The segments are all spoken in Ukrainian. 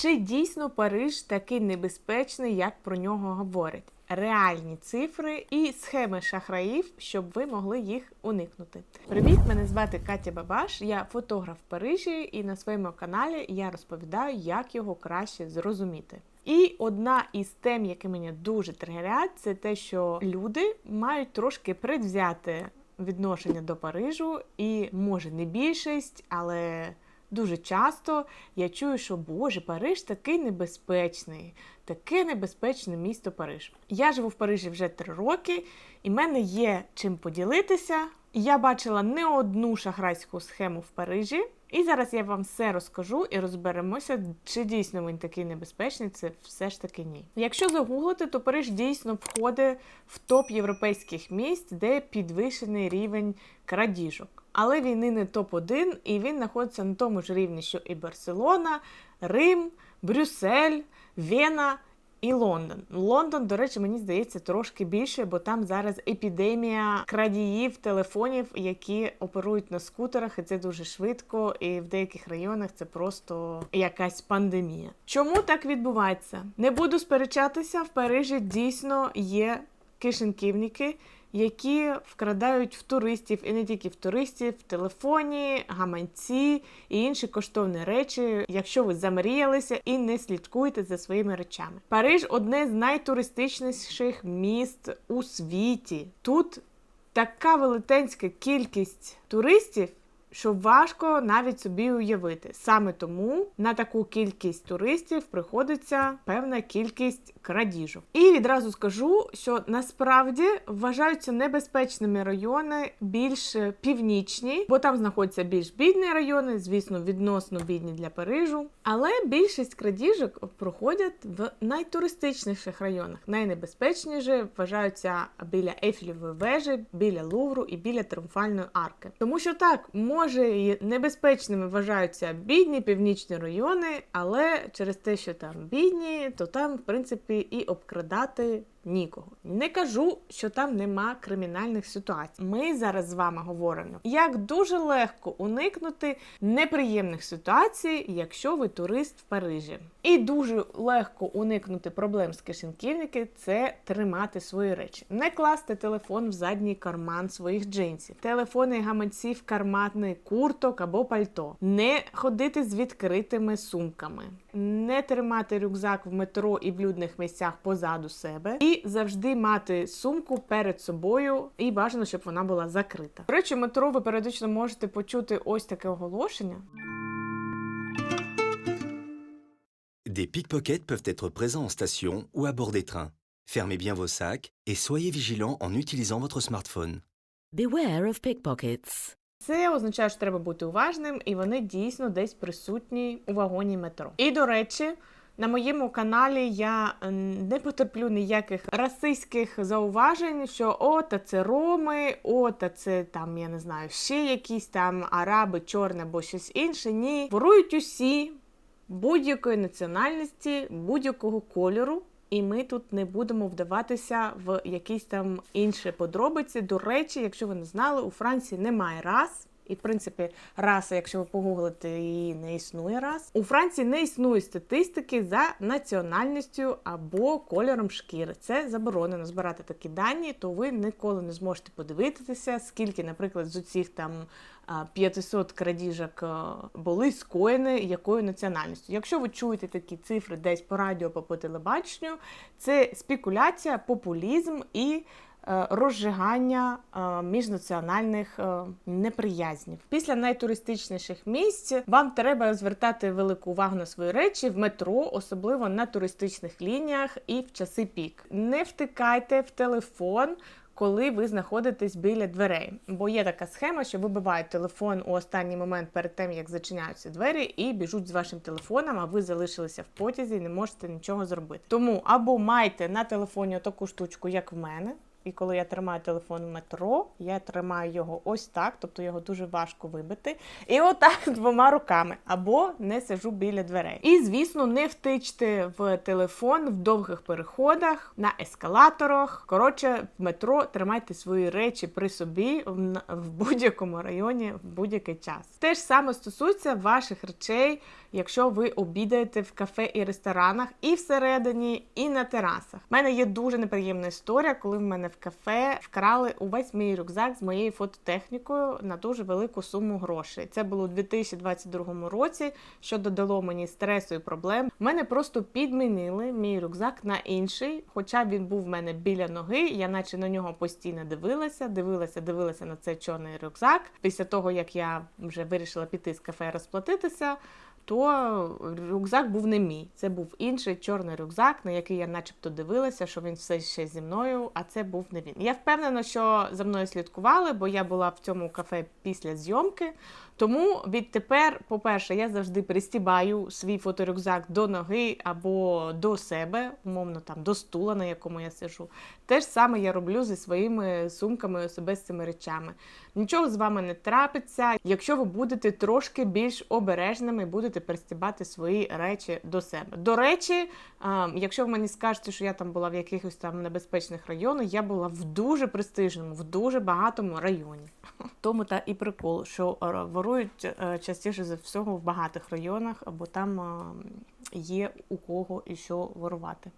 Чи дійсно Париж такий небезпечний, як про нього говорять? Реальні цифри і схеми шахраїв, щоб ви могли їх уникнути. Привіт, мене звати Катя Бабаш. Я фотограф в Парижі, і на своєму каналі я розповідаю, як його краще зрозуміти. І одна із тем, які мене дуже тригерять, це те, що люди мають трошки предвзяте відношення до Парижу, і може не більшість, але дуже часто я чую, що Боже, Париж такий небезпечний, таке небезпечне місто Париж. Я живу в Парижі вже три роки, і в мене є чим поділитися. Я бачила не одну шахрайську схему в Парижі. І зараз я вам все розкажу і розберемося, чи дійсно він такий небезпечний, це все ж таки ні. Якщо загуглити, то Париж дійсно входить в топ європейських місць, де підвищений рівень крадіжок. Але він і не топ-1, і він знаходиться на тому ж рівні, що і Барселона, Рим, Брюссель, Вена і Лондон. Лондон, до речі, мені здається, трошки більше, бо там зараз епідемія крадіїв телефонів, які оперують на скутерах, і це дуже швидко. І в деяких районах це просто якась пандемія. Чому так відбувається? Не буду сперечатися. В Парижі дійсно є кишеньківники. Які вкрадають в туристів і не тільки в туристів, в телефоні, гаманці і інші коштовні речі, якщо ви замріялися і не слідкуєте за своїми речами. Париж одне з найтуристичніших міст у світі. Тут така велетенська кількість туристів. Що важко навіть собі уявити. Саме тому на таку кількість туристів приходиться певна кількість крадіжок. І відразу скажу, що насправді вважаються небезпечними райони більш північні, бо там знаходяться більш бідні райони, звісно, відносно бідні для Парижу. Але більшість крадіжок проходять в найтуристичніших районах. Найнебезпечніші вважаються біля Ейфелевої вежі, біля Лувру і біля Тріумфальної арки. Тому що так, може і небезпечними вважаються бідні північні райони, але через те, що там бідні, то там, в принципі, і обкрадати нікого. Не кажу, що там нема кримінальних ситуацій. Ми зараз з вами говоримо, як дуже легко уникнути неприємних ситуацій, якщо ви турист в Парижі. І дуже легко уникнути проблем з кишеньківники це тримати свої речі, не класти телефон в задній карман своїх джинсів, телефони гаманці в карматний курток або пальто, не ходити з відкритими сумками, не тримати рюкзак в метро і в людних місцях позаду себе, і завжди мати сумку перед собою, і бажано, щоб вона була закрита. До речі, метро ви періодично можете почути ось таке оголошення. Des pickpockets peuvent être présents en station ou à bord des trains. Fermez bien vos sacs et soyez vigilants en utilisant votre smartphone. Beware of pickpockets. Це означає, що треба бути уважним, і вони дійсно десь присутні у вагоні метро. І до речі, на моєму каналі я не потерплю ніяких расистських зауважень, що о, та це роми, о, та це там, я не знаю, ще якісь там араби, чорне або щось інше. Ні, ворують усі будь-якої національності, будь-якого кольору. І ми тут не будемо вдаватися в якісь там інші подробиці. До речі, якщо ви не знали, у Франції немає рас. І, в принципі, раса, якщо ви погуглите, її не існує рас. У Франції не існує статистики за національністю або кольором шкіри. Це заборонено збирати такі дані, то ви ніколи не зможете подивитися, скільки, наприклад, з усіх там 500 крадіжок були скоєні якою національністю. Якщо ви чуєте такі цифри десь по радіо або по телебаченню, це спекуляція, популізм і е, розжигання е, міжнаціональних е, неприязнів. Після найтуристичніших місць вам треба звертати велику увагу на свої речі в метро, особливо на туристичних лініях і в часи пік. Не втикайте в телефон. Коли ви знаходитесь біля дверей, бо є така схема, що вибивають телефон у останній момент перед тим, як зачиняються двері, і біжуть з вашим телефоном, а ви залишилися в потязі і не можете нічого зробити. Тому або майте на телефоні таку штучку, як в мене. І коли я тримаю телефон в метро, я тримаю його ось так, тобто його дуже важко вибити. І отак двома руками, або не сижу біля дверей. І звісно, не втичте в телефон в довгих переходах, на ескалаторах. Коротше, в метро тримайте свої речі при собі в, будь-якому районі в будь-який час. Те ж саме стосується ваших речей, якщо ви обідаєте в кафе і ресторанах, і всередині, і на терасах. У мене є дуже неприємна історія, коли в мене в кафе вкрали увесь мій рюкзак з моєю фототехнікою на дуже велику суму грошей. Це було у 2022 році, що додало мені стресу і проблем. Мене просто підмінили мій рюкзак на інший, хоча він був в мене біля ноги. Я наче на нього постійно дивилася, дивилася, дивилася на цей чорний рюкзак. Після того як я вже вирішила піти з кафе розплатитися. То рюкзак був не мій. Це був інший чорний рюкзак, на який я начебто дивилася, що він все ще зі мною, а це був не він. Я впевнена, що за мною слідкували, бо я була в цьому кафе після зйомки. Тому відтепер, по-перше, я завжди пристібаю свій фоторюкзак до ноги або до себе, умовно там до стула, на якому я сижу. Те ж саме я роблю зі своїми сумками, особистими речами. Нічого з вами не трапиться, якщо ви будете трошки більш обережними будете пристібати свої речі до себе. До речі, якщо ви мені скажете, що я там була в якихось там небезпечних районах, я була в дуже престижному, в дуже багатому районі. Тому та і прикол, що е, ворують е, частіше за всього в багатих районах, або там е, є у кого і що ворувати.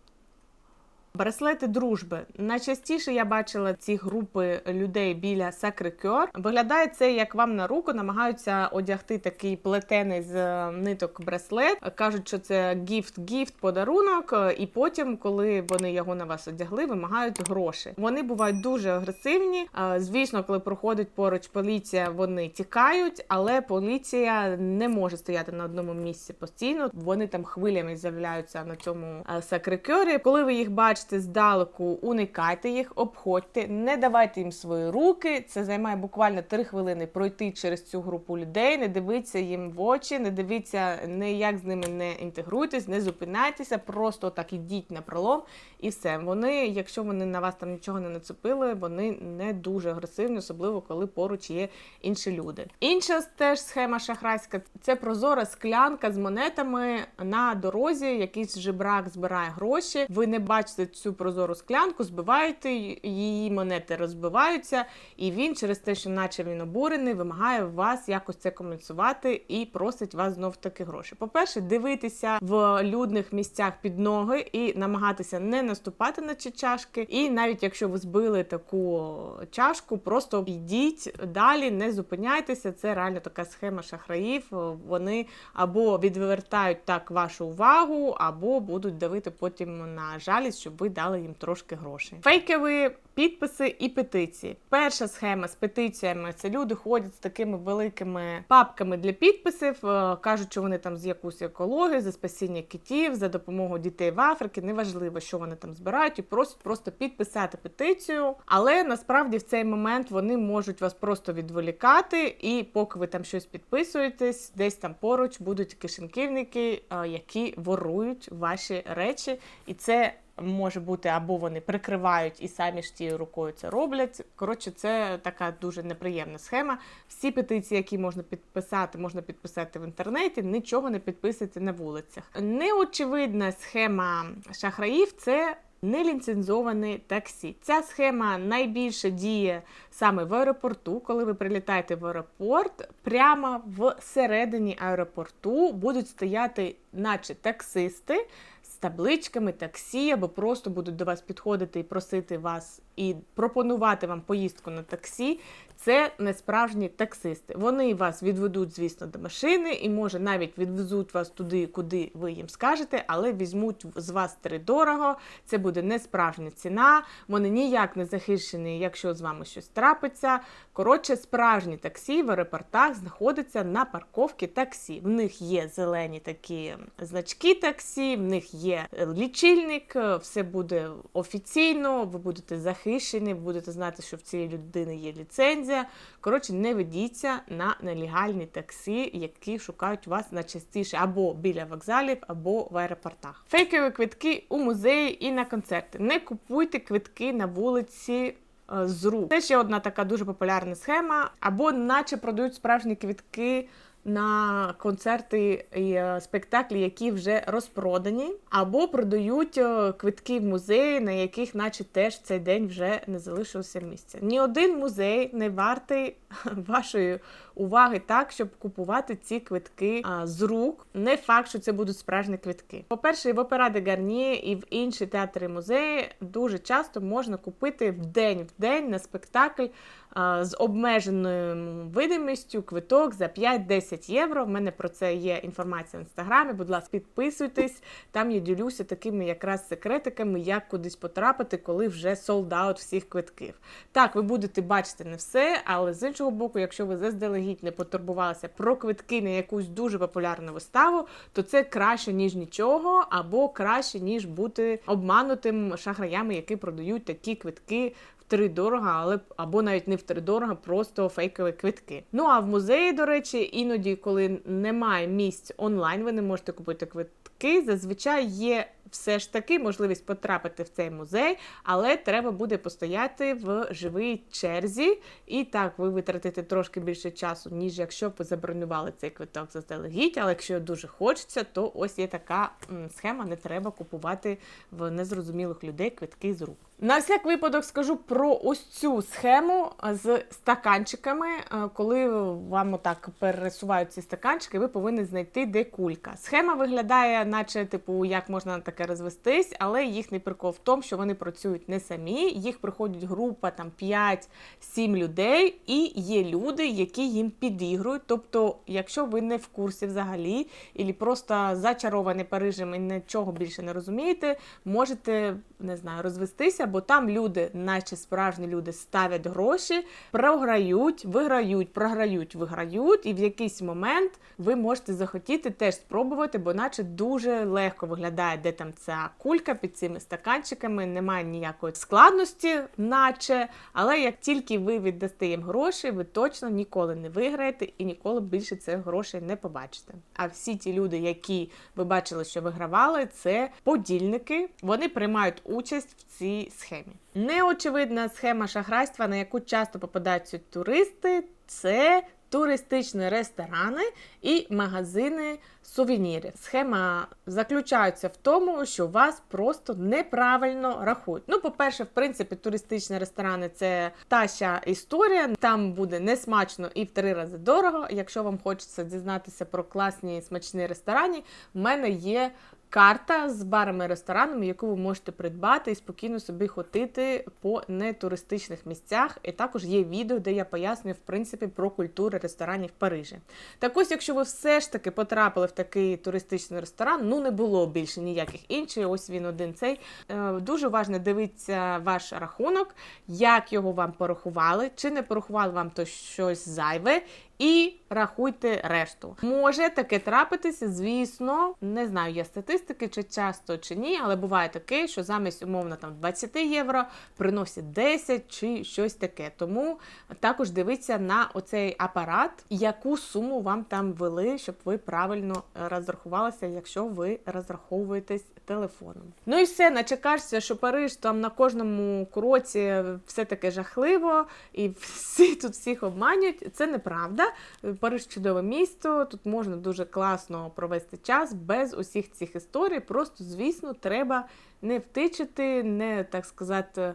Браслети дружби. Найчастіше я бачила ці групи людей біля Сакрикьор. Виглядає це, як вам на руку намагаються одягти такий плетений з е, ниток браслет. Кажуть, що це гіфт-гіфт, подарунок. е, І потім, коли вони його на вас одягли, вимагають гроші. Вони бувають дуже агресивні. Е, Звісно, коли проходить поруч поліція, вони тікають, але поліція не може стояти на одному місці постійно. Вони там хвилями з'являються на цьому е, сакрикьорі. Коли ви їх бачите здалеку, уникайте їх, обходьте, не давайте їм свої руки. Це займає буквально 3 хвилини пройти через цю групу людей, не дивіться їм в очі, не дивіться ніяк з ними не інтегруйтесь, не зупиняйтеся, просто так ідіть на пролом і все. Вони, якщо вони на вас там нічого не нацепили, вони не дуже агресивні, особливо коли поруч є інші люди. Інша теж схема шахрайська це прозора склянка з монетами на дорозі. Якийсь жебрак збирає гроші. Ви не бачите цю прозору склянку, збиваєте її, монети розбиваються, і він через те, що наче він обурений, вимагає вас якось це компенсувати і просить вас знов таки гроші. По-перше, дивитися в людних місцях під ноги і намагатися не наступати на ці чашки. І навіть якщо ви збили таку чашку, просто йдіть далі, не зупиняйтеся. Це реально така схема шахраїв. Вони або відвертають так вашу увагу, або будуть давити потім на жалість, щоб ви дали їм трошки грошей. Фейкові підписи і петиції. Перша схема з петиціями це люди ходять з такими великими папками для підписів, е, кажуть, що вони там з якусь екології, за спасіння китів, за допомогу дітей в Африці. Неважливо, що вони там збирають, і просять просто підписати петицію. Але насправді в цей момент вони можуть вас просто відволікати, і поки ви там щось підписуєтесь, десь там поруч будуть кишеньківники, е, які ворують ваші речі, і це. Може бути, або вони прикривають і самі ж тією рукою це роблять. Коротше, це така дуже неприємна схема. Всі петиції, які можна підписати, можна підписати в інтернеті, нічого не підписуйте на вулицях. Неочевидна схема шахраїв це неліцензоване таксі. Ця схема найбільше діє саме в аеропорту. Коли ви прилітаєте в аеропорт, прямо всередині аеропорту будуть стояти, наче таксисти. Табличками таксі, або просто будуть до вас підходити і просити вас і пропонувати вам поїздку на таксі. Це не справжні таксисти. Вони вас відведуть, звісно, до машини і, може, навіть відвезуть вас туди, куди ви їм скажете, але візьмуть з вас три дорого. Це буде не справжня ціна. Вони ніяк не захищені, якщо з вами щось трапиться. Коротше, справжні таксі в аеропортах знаходяться на парковці таксі. В них є зелені такі значки таксі, в них є лічильник, все буде офіційно, ви будете захищені, ви будете знати, що в цієї людини є ліцензія. Коротше, не ведіться на нелегальні таксі, які шукають вас найчастіше або біля вокзалів, або в аеропортах. Фейкові квитки у музеї і на концерти. Не купуйте квитки на вулиці е, з рук. Це ще одна така дуже популярна схема, або наче продають справжні квітки. На концерти і е, спектаклі, які вже розпродані, або продають е, квитки в музеї, на яких, наче теж цей день вже не залишилося місця. Ні один музей не вартий вашої уваги так, щоб купувати ці квитки а, з рук. Не факт, що це будуть справжні квитки. По-перше, в Опера де Гарніє, і в інші театри музеї дуже часто можна купити в день в день на спектакль а, з обмеженою видимістю квиток за 5-10 євро. В мене про це є інформація в інстаграмі. Будь ласка, підписуйтесь. Там я ділюся такими якраз секретиками, як кудись потрапити, коли вже солдаут всіх квитків. Так, ви будете бачити не все, але з іншого боку, якщо ви заздалегідь не потурбувалися про квитки на якусь дуже популярну виставу, то це краще ніж нічого, або краще ніж бути обманутим шахраями, які продають такі квитки. Втридорога, або навіть не втридорога, просто фейкові квитки. Ну а в музеї, до речі, іноді, коли немає місць онлайн, ви не можете купити квитки. Зазвичай є все ж таки можливість потрапити в цей музей, але треба буде постояти в живій черзі, і так ви витратите трошки більше часу, ніж якщо б ви забронювали цей квиток заздалегідь. Але якщо дуже хочеться, то ось є така схема: не треба купувати в незрозумілих людей квитки з рук. На всяк випадок скажу про ось цю схему з стаканчиками. Коли вам отак пересувають ці стаканчики, ви повинні знайти, де кулька. Схема виглядає, наче типу, як можна на таке розвестись, але їхній прикол в тому, що вони працюють не самі. Їх приходить група там 5-7 людей, і є люди, які їм підігрують. Тобто, якщо ви не в курсі взагалі, і просто зачаровані Парижем і нічого більше не розумієте, можете не знаю, розвестися, бо там люди, наче справжні люди, ставлять гроші, програють, виграють, програють, виграють, і в якийсь момент ви можете захотіти теж спробувати, бо наче дуже легко виглядає, де там ця кулька під цими стаканчиками, немає ніякої складності, наче. Але як тільки ви віддасте їм гроші, ви точно ніколи не виграєте і ніколи більше цих грошей не побачите. А всі ті люди, які ви бачили, що вигравали, це подільники. Вони приймають участь в цій схемі. Неочевидна схема шахрайства, на яку часто попадаються туристи, це туристичні ресторани і магазини сувенірів. Схема заключається в тому, що вас просто неправильно рахують. Ну, по-перше, в принципі, туристичні ресторани це та історія. Там буде несмачно і в три рази дорого. Якщо вам хочеться дізнатися про класні смачні ресторани, в мене є. Карта з барами, ресторанами, яку ви можете придбати і спокійно собі ходити по нетуристичних місцях. І також є відео, де я пояснюю в принципі про культуру ресторанів Парижі. Так ось, якщо ви все ж таки потрапили в такий туристичний ресторан, ну не було більше ніяких інших. Ось він один цей. Е, Дуже важливо дивитися ваш рахунок, як його вам порахували, чи не порахували вам то щось зайве. І рахуйте решту. Може таке трапитися, звісно, не знаю, є статистики, чи часто чи ні, але буває таке, що замість умовно там 20 євро приносять 10 чи щось таке. Тому також дивіться на оцей апарат, яку суму вам там ввели, щоб ви правильно розрахувалися, якщо ви розраховуєтесь телефоном. Ну і все, наче кажеться, що Париж там на кожному кроці все таке жахливо, і всі тут всіх обманюють. Це неправда. Париж чудове місто, тут можна дуже класно провести час без усіх цих історій. Просто, звісно, треба не втичити, не так сказати,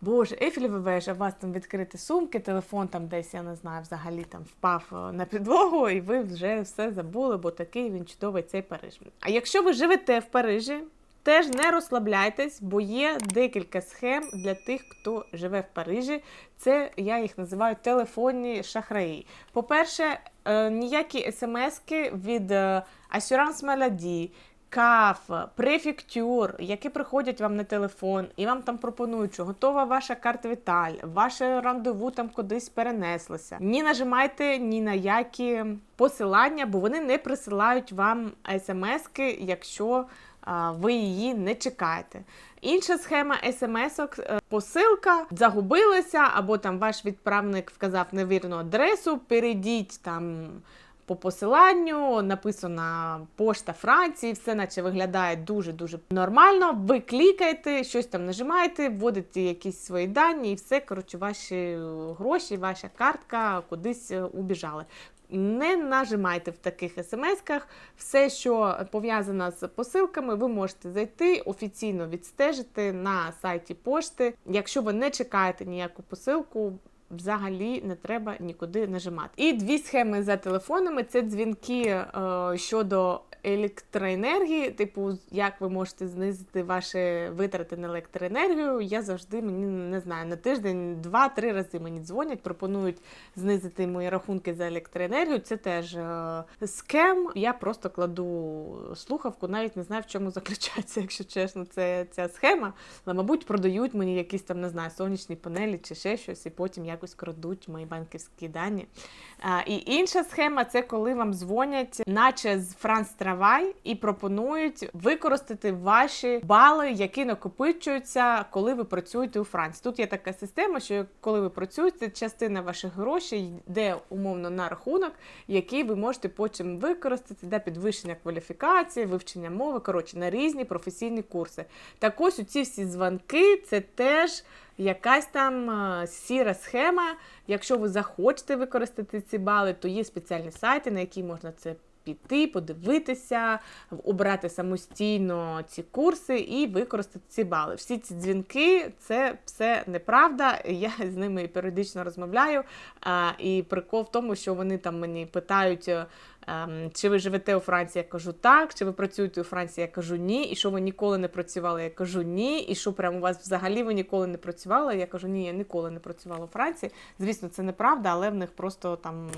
Боже, Ейфелева вежа, у вас там відкриті сумки, телефон там десь, я не знаю, взагалі там впав е, на підлогу, і ви вже все забули, бо такий він чудовий цей Париж. А якщо ви живете в Парижі, Теж не розслабляйтесь, бо є декілька схем для тих, хто живе в Парижі. Це я їх називаю телефонні шахраї. По-перше, е, ніякі смски від е, Assurance Maladie, КАФ, префектюр, які приходять вам на телефон і вам там пропонують, що готова ваша карта Віталь, ваше рандеву там кудись перенеслося. Ні нажимайте ні на які посилання, бо вони не присилають вам смски, якщо ви її не чекаєте. Інша схема смс-ок, е, посилка загубилася, або там ваш відправник вказав невірну адресу, перейдіть там. по посиланню, написана пошта Франції, все наче виглядає дуже-дуже нормально. Ви клікаєте, щось там нажимаєте, вводите якісь свої дані, і все, коротше, ваші гроші, ваша картка кудись е, убіжали. Не нажимайте в таких смс-ках. Все, що пов'язано з посилками, ви можете зайти офіційно відстежити на сайті пошти. Якщо ви не чекаєте ніяку посилку, взагалі не треба нікуди нажимати. І дві схеми за телефонами це дзвінки е, щодо електроенергії, типу, як ви можете знизити ваші витрати на електроенергію. Я завжди мені не знаю на тиждень два-три рази мені дзвонять, пропонують знизити мої рахунки за електроенергію. Це теж е, скем. Я просто кладу слухавку, навіть не знаю, в чому заключається, якщо чесно, це ця схема. Але, мабуть, продають мені якісь там, не знаю, сонячні панелі чи ще щось, і потім якось крадуть мої банківські дані. А, і інша схема це коли вам дзвонять, наче з Франс Травай, і пропонують використати ваші бали, які накопичуються, коли ви працюєте у Франції. Тут є така система, що коли ви працюєте, частина ваших грошей йде умовно на рахунок, який ви можете потім використати для підвищення кваліфікації, вивчення мови, коротше, на різні професійні курси. Так ось ці всі дзвонки це теж якась там е, сіра схема. Якщо ви захочете використати ці бали, то є спеціальні сайти, на які можна це піти, подивитися, обрати самостійно ці курси і використати ці бали. Всі ці дзвінки це все неправда. Я з ними періодично розмовляю. І прикол в тому, що вони там мені питають. Ем, Чи ви живете у Франції? Я кажу так. Чи ви працюєте у Франції? Я кажу ні. І що ви ніколи не працювали? Я кажу ні. І що прямо у вас взагалі ви ніколи не працювали? Я кажу, ні, я ніколи не працювала у Франції. Звісно, це неправда, але в них просто там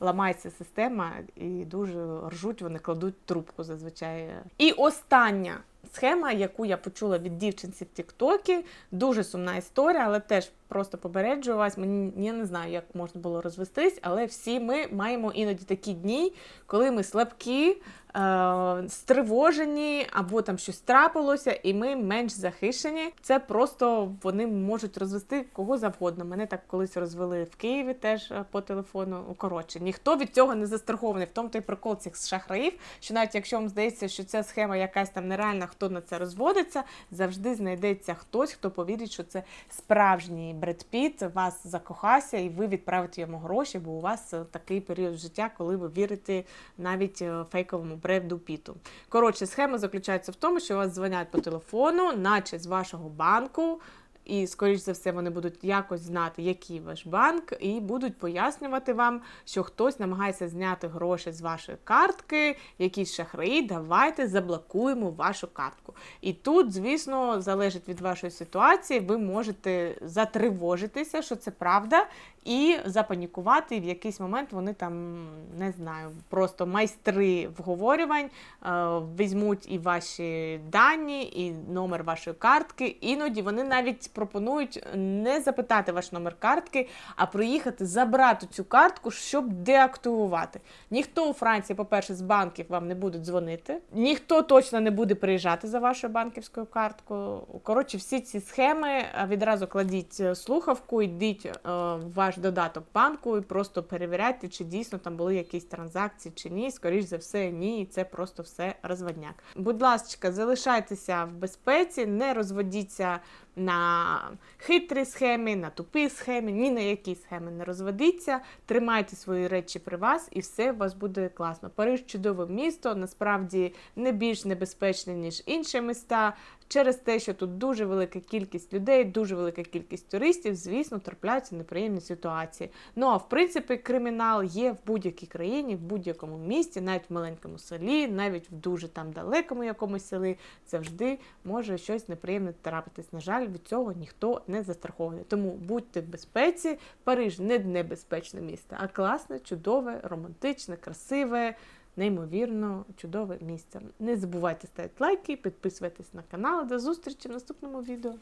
ламається система і дуже ржуть, вони кладуть трубку зазвичай. І остання схема, яку я почула від дівчинці в Тіктокі, дуже сумна історія, але теж просто попереджую вас. Мені я не знаю, як можна було розвестись, але всі ми маємо іноді такі дні, коли ми слабкі. Е, Стривожені або там щось трапилося, і ми менш захищені. Це просто вони можуть розвести кого завгодно. Мене так колись розвели в Києві теж е, по телефону. Ну, Коротше, ніхто від цього не застрахований. В тому той прикол цих шахраїв, що навіть якщо вам здається, що ця схема якась там нереальна, хто на це розводиться, завжди знайдеться хтось, хто повірить, що це справжній Бред Піт, вас закохався, і ви відправите йому гроші, бо у вас е, такий період життя, коли ви вірите навіть фейковому Бреду Піту. Коротше, схема заключається в тому, що вас дзвонять по телефону, наче з вашого банку. І, скоріш за все, вони будуть якось знати, який ваш банк, і будуть пояснювати вам, що хтось намагається зняти гроші з вашої картки, якісь шахраї, давайте заблокуємо вашу картку. І тут, звісно, залежить від вашої ситуації, ви можете затривожитися, що це правда, і запанікувати. І в якийсь момент вони там, не знаю, просто майстри вговорювань е, візьмуть і ваші дані, і номер вашої картки. Іноді вони навіть пропонують не запитати ваш номер картки, а приїхати забрати цю картку, щоб деактивувати. Ніхто у Франції, по-перше, з банків вам не буде дзвонити, ніхто точно не буде приїжджати за вашою банківською карткою. Коротше, всі ці схеми е, відразу кладіть е, слухавку, йдіть е, в ваш додаток банку і просто перевіряйте, чи дійсно там були якісь транзакції чи ні. Скоріш за все, ні, це просто все розводняк. Будь ласка, залишайтеся в безпеці, не розводіться на хитрі схеми, на тупі схеми, ні на які схеми не розведіться. Тримайте свої речі при вас, і все у вас буде класно. Париж чудове місто, насправді не більш небезпечне, ніж інші міста. Через те, що тут дуже велика кількість людей, дуже велика кількість туристів, звісно, трапляються неприємні ситуації. Ну а в принципі, кримінал є в будь-якій країні, в будь-якому місті, навіть в маленькому селі, навіть в дуже там далекому якомусь селі, завжди може щось неприємне трапитись. На жаль, від цього ніхто не застрахований. Тому будьте в безпеці. Париж не небезпечне місто, а класне, чудове, романтичне, красиве. Неймовірно чудове місце. Не забувайте ставити лайки, підписуватись на канал. До зустрічі в наступному відео.